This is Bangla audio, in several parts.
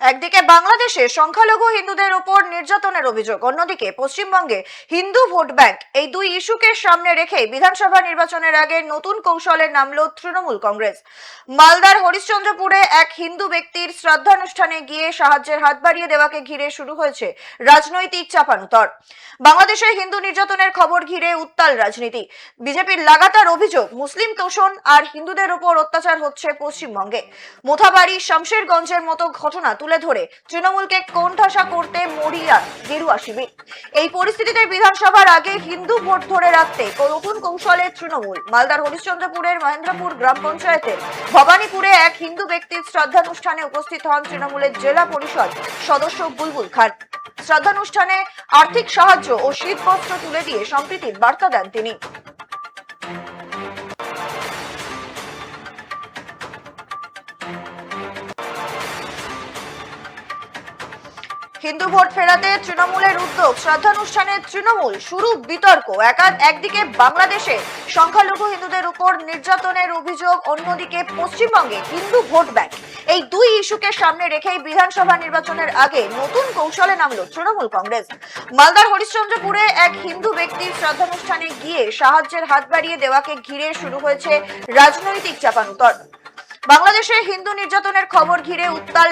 একদিকে বাংলাদেশে সংখ্যালঘু হিন্দুদের উপর নির্যাতনের অভিযোগ, অন্যদিকে পশ্চিমবঙ্গে হিন্দু ভোট ব্যাংক এই দুই ইস্যুকে সামনে রেখে বিধানসভা নির্বাচনের আগে নতুন কৌশলে নামল তৃণমূল কংগ্রেস। মালদার হরিশ্চন্দ্রপুরে এক হিন্দু ব্যক্তির শ্রদ্ধানুষ্ঠানে গিয়ে সাহায্যের হাত বাড়িয়ে দেওয়াকে ঘিরে শুরু হয়েছে রাজনৈতিক চাপানুতর। বাংলাদেশে হিন্দু নির্যাতনের খবর ঘিরে উত্তাল রাজনীতি। বিজেপির লাগাতার অভিযোগ, মুসলিম তোষণ আর হিন্দুদের উপর অত্যাচার হচ্ছে পশ্চিমবঙ্গে। মোথাবাড়ি, শামশেরগঞ্জের মতো ঘটনা তুলে ধরে তৃণমূলকে কোণঠাসা করতে মরিয়া গেরুয়া শিবির। এই পরিস্থিতিতে বিধানসভার আগে হিন্দু ভোট ধরে রাখতে নতুন কৌশলে তৃণমূল। মালদার হরিশ্চন্দ্রপুরের মহেন্দ্রপুর গ্রাম পঞ্চায়েতের ভবানীপুরে এক হিন্দু ব্যক্তির শ্রদ্ধানুষ্ঠানে উপস্থিত হন তৃণমূলের জেলা পরিষদ সদস্য বুলবুল খান। শ্রদ্ধানুষ্ঠানে আর্থিক সাহায্য ও শীতবস্ত্র তুলে দিয়ে সম্প্রীতির বার্তা দেন তিনি। হিন্দু ভোট ফেরাতে তৃণমূলের উদ্যোগ, শ্রদ্ধানুষ্ঠানে তৃণমূল, শুরু বিতর্ক। একা- একদিকে বাংলাদেশে সংখ্যালঘু হিন্দুদের উপর নির্যাতনের অভিযোগ, অন্যদিকে পশ্চিমবঙ্গে হিন্দু ভোট ব্যাংক। এই দুই ইস্যুকে সামনে রেখেই বিধানসভা নির্বাচনের আগে নতুন কৌশলে নামলো তৃণমূল কংগ্রেস। মালদার হরিশ্চন্দ্রপুরে এক হিন্দু ব্যক্তির শ্রদ্ধানুষ্ঠানে গিয়ে সাহায্যের হাত বাড়িয়ে দেওয়াকে ঘিরে শুরু হয়েছে রাজনৈতিক চাপানুতর। বাংলাদেশে হিন্দু নির্যাতনের খবর ঘিরে উত্তাল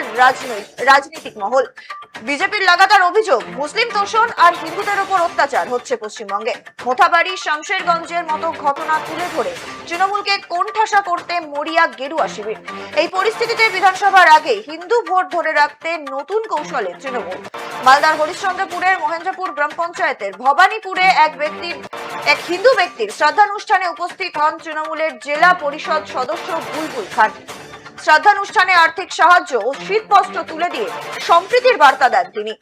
রাজনৈতিক মহল। বিজেপির লাগাতার অভিযোগ, মুসলিম তোষণ আর হিন্দুদের উপর অত্যাচার হচ্ছে পশ্চিমবঙ্গে। মোথাবাড়ি, শামশেরগঞ্জের মতো ঘটনা তুলে ধরে তৃণমূলকে কোণঠাসা করতে মরিয়া গেরুয়া শিবির। এই পরিস্থিতিতে বিধানসভার আগে হিন্দু ভোট ধরে রাখতে নতুন কৌশলে তৃণমূল মালদার হরিশ্চন্দ্রপুরের মহেন্দ্রপুর গ্রাম পঞ্চায়েতের ভবানীপুরে এক ব্যক্তির এক হিন্দু ব্যক্তির শ্রদ্ধানুষ্ঠানে উপস্থিত হন তৃণমূলের জেলা পরিষদ সদস্য বুলবুল খান। শ্রদ্ধানুষ্ঠানে আর্থিক সাহায্য ও শীতবস্ত্র তুলে দিয়ে সম্প্রীতির বার্তা দেন তিনি।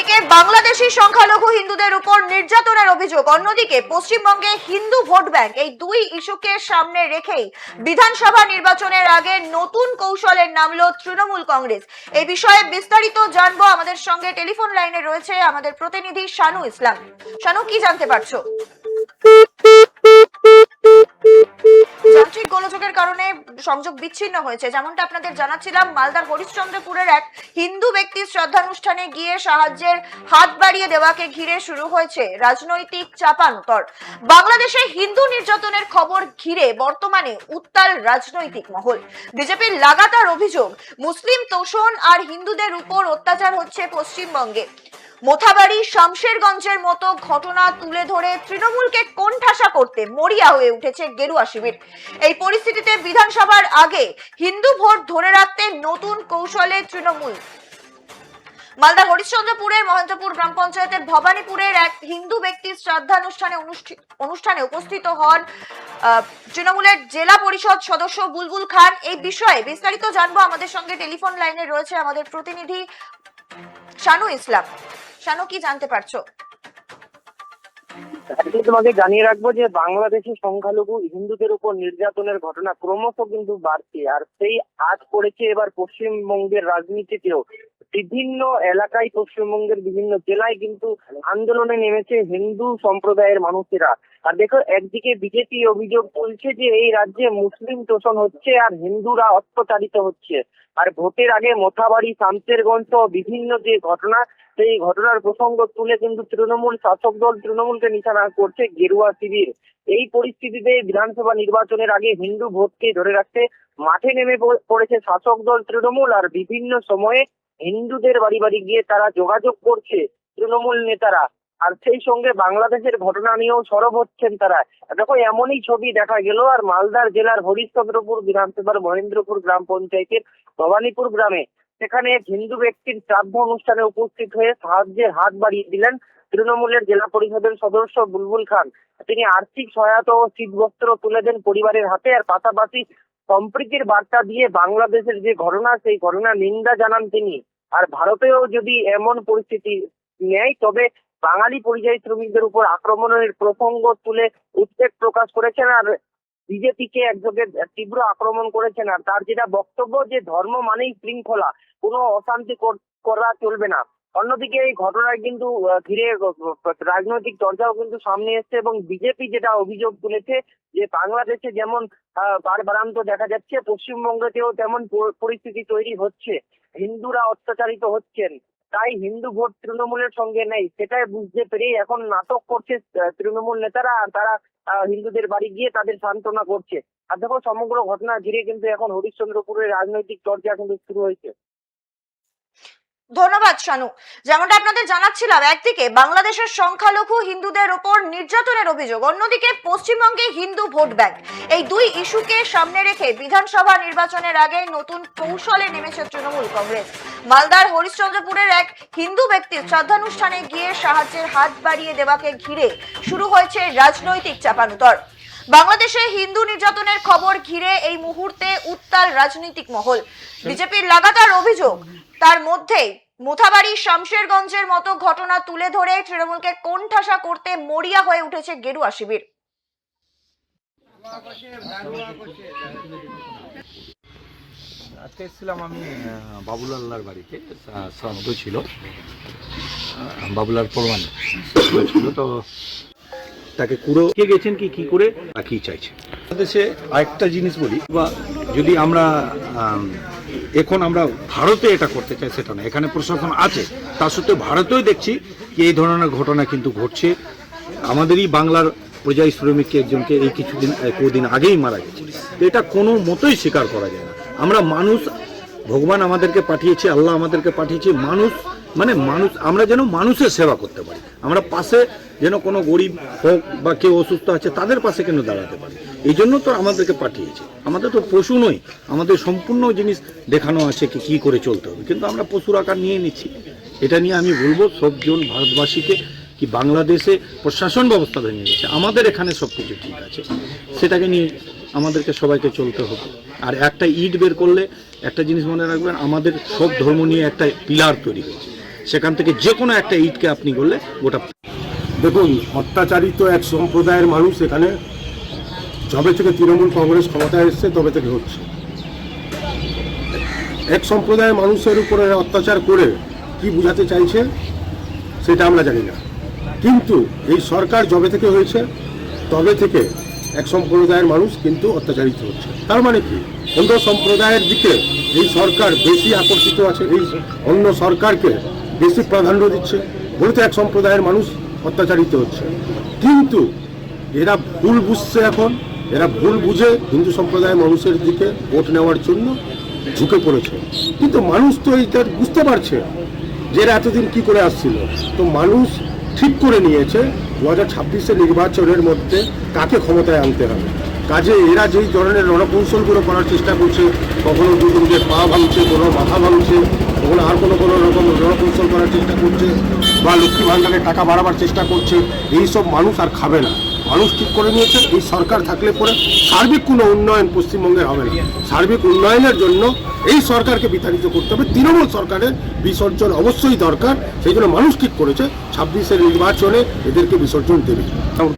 একদিকে বাংলাদেশি সংখ্যালঘু হিন্দুদের উপর নির্যাতনের অভিযোগ। অন্যদিকে পশ্চিমবঙ্গে হিন্দু ভোট ব্যাংক এই দুই ইস্যুকে সামনে রেখেই বিধানসভা নির্বাচনের আগে নতুন কৌশলের নামলো তৃণমূল কংগ্রেস। এই বিষয়ে বিস্তারিত জানব আমাদের সঙ্গে। টেলিফোন লাইনে রয়েছে আমাদের প্রতিনিধি শানু ইসলাম। শানু, কি জানতে পারছ? সংযোগ বিচ্ছিন্ন হয়েছে। যেমনটা আপনাদের জানাচ্ছিলাম, মালদার হরিশ্চন্দ্রপুরের এক হিন্দু ব্যক্তির শ্রদ্ধানুষ্ঠানে গিয়ে সাহায্যের হাত বাড়িয়ে দেওয়াকে ঘিরে শুরু হয়েছে রাজনৈতিক চাপানুতর। বাংলাদেশে হিন্দু নির্যাতনের খবর ঘিরে বর্তমানে উত্তাল রাজনৈতিক মহল। বিজেপির লাগাতার অভিযোগ, মুসলিম তোষণ আর হিন্দুদের উপর অত্যাচার হচ্ছে পশ্চিমবঙ্গে। মোথাবাড়ি শামশেরগঞ্জের মতো ঘটনা তুলে ধরে তৃণমূলকে কোণঠাসা করতে মরিয়া হয়ে উঠেছে গেরুয়া শিবির। এই পরিস্থিতিতে বিধানসভার আগে হিন্দু ভোট ধরে রাখতে নতুন কৌশলে তৃণমূল। মালদা হরিশ্চন্দ্রপুরের মহেন্দ্রপুর গ্রাম পঞ্চায়েতের ভবানীপুরের এক হিন্দু ব্যক্তির শ্রদ্ধানুষ্ঠানে অনুষ্ঠি- অনুষ্ঠানে উপস্থিত হন তৃণমূলের জেলা পরিষদ সদস্য বুলবুল খান। এই বিষয়ে বিস্তারিত জানব। আমাদের সঙ্গে টেলিফোন লাইনে রয়েছে আমাদের প্রতিনিধি শানু ইসলাম। শানু কি জানতে পারছ? তোমাকে জানিয়ে রাখব যে বাংলাদেশে সংখ্যালঘু হিন্দুদের উপর নির্যাতনের ঘটনা ক্রমশ কিন্তু বাড়ছে। আর সেই আজ পড়েছে এবার পশ্চিমবঙ্গের রাজনীতিতেও। বিভিন্ন এলাকায় পশ্চিমবঙ্গের বিভিন্ন জেলায় কিন্তু আন্দোলনে নেমেছে হিন্দু সম্প্রদায়ের মানুষেরা। আর দেখো, একদিকে বিজেপি অভিযোগ তুলছে যে এই রাজ্যে মুসলিম তোষণ হচ্ছে আর হিন্দুরা অত্যাচারিত হচ্ছে। আর ভোটের আগে মোথাবাড়ি শামশেরগঞ্জ সহ বিভিন্ন যে ঘটনা, সেই ঘটনার প্রসঙ্গ তুলে কিন্তু তৃণমূল শাসক দল তৃণমূলকে নিশানা করছে গেরুয়া শিবির। এই পরিস্থিতিতে বিধানসভা নির্বাচনের আগে হিন্দু ভোটকে ধরে রাখতে মাঠে নেমে পড়েছে শাসক দল তৃণমূল আর বিভিন্ন সময়ে হিন্দুদের বাড়ি বাড়ি গিয়ে তারা যোগাযোগ করছে তৃণমূল নেতারা। আর সেই সঙ্গে বাংলাদেশের ঘটনা নিয়েও সরব হচ্ছেন তারা। দেখো, এমনই ছবি দেখা গেল, আর মালদার জেলার হরিশ্চন্দ্রপুর বিধানসভার মহেন্দ্রপুর গ্রাম পঞ্চায়েতের ভবানীপুর গ্রামে। সেখানে হিন্দু ব্যক্তির শ্রাদ্ধ অনুষ্ঠানে উপস্থিত হয়ে সাহায্যের হাত বাড়িয়ে দিলেন তৃণমূলের জেলা পরিষদের সদস্য বুলবুল খান। তিনি আর্থিক সহায়তা ও শীতবস্ত্র তুলে দেন পরিবারের হাতে। আর পাশাপাশি সম্প্রীতির বার্তা দিয়ে বাংলাদেশের যে ঘটনা, সেই ঘটনা নিন্দা জানান তিনি। আর ভারতেও যদি এমন পরিস্থিতি নেয়, তবে বাঙালি পরিযায়ী শ্রমিকদের উপর আক্রমণের প্রসঙ্গ তুলে উদ্বেগ প্রকাশ করেছেন। আর বিজেপিকে একযোগে তীব্র আক্রমণ করেছেন। আর তার যেটা বক্তব্য যে ধর্ম মানেই শৃঙ্খলা, কোনো অশান্তি কর- করা চলবে না। অন্যদিকে এই ঘটনায় কিন্তু ঘিরে রাজনৈতিক চর্চাও কিন্তু সামনে এসছে এবং বিজেপি যেটা অভিযোগ তুলেছে যে বাংলাদেশে যেমন বারবারান্ত দেখা যাচ্ছে, পশ্চিমবঙ্গেতেও তেমন পরিস্থিতি তৈরি হচ্ছে। হিন্দুরা অত্যাচারিত হচ্ছেন, তাই হিন্দু ভোট তৃণমূলের সঙ্গে নেই। সেটাই বুঝতে পেরেই এখন নাটক করছে তৃণমূল নেতারা, আর তারা হিন্দুদের বাড়ি গিয়ে তাদের সান্ত্বনা করছে। আর দেখো, সমগ্র ঘটনা ঘিরে কিন্তু এখন হরিশ্চন্দ্রপুরের রাজনৈতিক চর্চা কিন্তু শুরু হয়েছে। ধন্যবাদ, শানু। যেমনটা আপনাদের জানাচ্ছিলাম, একদিকে বাংলাদেশের সংখ্যালঘু হিন্দুদের ওপর নির্যাতনের অভিযোগ, অন্যদিকে পশ্চিমবঙ্গে হিন্দু ভোট ব্যাংক। এই দুই ইস্যুকে সামনে রেখে বিধানসভা নির্বাচনের আগে নতুন কৌশলে নেমেছে তৃণমূল কংগ্রেস। মালদার হরিশ্চন্দ্রপুরের এক হিন্দু ব্যক্তির শ্রদ্ধানুষ্ঠানে গিয়ে সাহায্যের হাত বাড়িয়ে দেওয়াকে ঘিরে শুরু হয়েছে রাজনৈতিক চাপানুতর। বাংলাদেশে হিন্দু নির্যাতনের খবর ঘিরে এই মুহূর্তে উত্তাল রাজনৈতিক মহল। বিজেপির লাগাতার অভিযোগ তার মধ্যেই মোথাবাড়ি শামশেরগঞ্জের মতো ঘটনা তুলে ধরে তৃণমূলকে কোণঠাসা করতে মরিয়া হয়ে উঠেছে গেরুয়া শিবির। আজকে এসেছিলাম আমি বাবুলাল্লার বাড়িতে ছিল। আহ, বাবুলার প্রমাণ ছিল তো তাকে কুড়ো। কে গেছেন কি কি করে? আর কি চাইছে? দেশে আরেকটা জিনিস বলি বা যদি আমরা এখন আমরা ভারতে এটা করতে চাই সেটা না এখানে প্রশাসন আছে তার সত্ত্বেও ভারতেও দেখছি যে এই ধরনের ঘটনা কিন্তু ঘটছে। আমাদেরই বাংলার পর্যায়ী শ্রমিককে একজনকে এই কিছুদিন কদিন আগেই মারা গেছে। তো এটা কোনো মতোই স্বীকার করা যায় না। আমরা মানুষ ভগবান আমাদেরকে পাঠিয়েছে আল্লাহ আমাদেরকে পাঠিয়েছে মানুষ মানে মানুষ, আমরা যেন মানুষের সেবা করতে পারি। আমরা পাশে যেন কোনো গরিব হোক বা কেউ অসুস্থ আছে, তাদের পাশে কেন দাঁড়াতে পারি? এই জন্য তো আমাদেরকে পাঠিয়েছে। আমাদের তো পশু নই, আমাদের সম্পূর্ণ জিনিস দেখানো আছে কি, কী করে চলতে হবে। কিন্তু আমরা পশুর আকার নিয়ে নিচ্ছি। এটা নিয়ে আমি বলব, সবজন ভারতবাসীকে কি বাংলাদেশে প্রশাসন ব্যবস্থা ভেঙে গেছে? আমাদের এখানে সব কিছু ঠিক আছে। সেটাকে নিয়ে আমাদেরকে সবাইকে চলতে হবে। আর একটা ইট বের করলে একটা জিনিস মনে রাখবেন, আমাদের সব ধর্ম নিয়ে একটা পিলার তৈরি হয়েছে। সেখান থেকে যে কোনো একটা ইটকে আপনি করলে গোটা দেখুন, অত্যাচারিত এক সম্প্রদায়ের মানুষ এখানে যবে থেকে তৃণমূল কংগ্রেস ক্ষমতায় এসছে, তবে থেকে হচ্ছে। এক সম্প্রদায়ের মানুষের উপরে অত্যাচার করে কি বোঝাতে চাইছে, সেটা আমরা জানি না। কিন্তু এই সরকার যবে থেকে হয়েছে, তবে থেকে এক সম্প্রদায়ের মানুষ কিন্তু অত্যাচারিত হচ্ছে। তার মানে কি? অন্য সম্প্রদায়ের দিকে এই সরকার বেশি আকর্ষিত আছে, এই অন্য সরকারকে বেশি প্রাধান্য দিচ্ছে। বলে তো এক সম্প্রদায়ের মানুষ অত্যাচারিত হচ্ছে। কিন্তু এরা ভুল বুঝছে এখন। এরা ভুল বুঝে হিন্দু সম্প্রদায়ের মানুষের দিকে ভোট নেওয়ার জন্য ঝুঁকে পড়েছে। কিন্তু মানুষ তো এইটা বুঝতে পারছে। যে এরা এতদিন কী করে আসছিল? তো মানুষ ঠিক করে নিয়েছে দু হাজার ছাব্বিশের নির্বাচনের মধ্যে কাকে ক্ষমতায় আনতে হবে। কাজে এরা যেই ধরনের রণকৌশলগুলো করার চেষ্টা করছে, কখনো দুজনকে পা ভাঙছে কোনো মাথা ভাঙছে কখনো আর কোনো কোনো রকম রণকৌশল করার চেষ্টা করছে বা লক্ষ্মী ভাণ্ডারের টাকা বাড়াবার চেষ্টা করছে এইসব মানুষ আর খাবে না। মানুষ ঠিক করে নিয়েছে, এই সরকার থাকলে পরে সার্বিক কোনো উন্নয়ন পশ্চিমবঙ্গের হবে না। সার্বিক উন্নয়নের জন্য এই সরকারকে বিতাড়িত করতে হবে। তৃণমূল সরকারের বিসর্জন অবশ্যই দরকার, সেই জন্য মানুষ ঠিক করেছে। ছাব্বিশের নির্বাচনে এদেরকে বিসর্জন দেবে।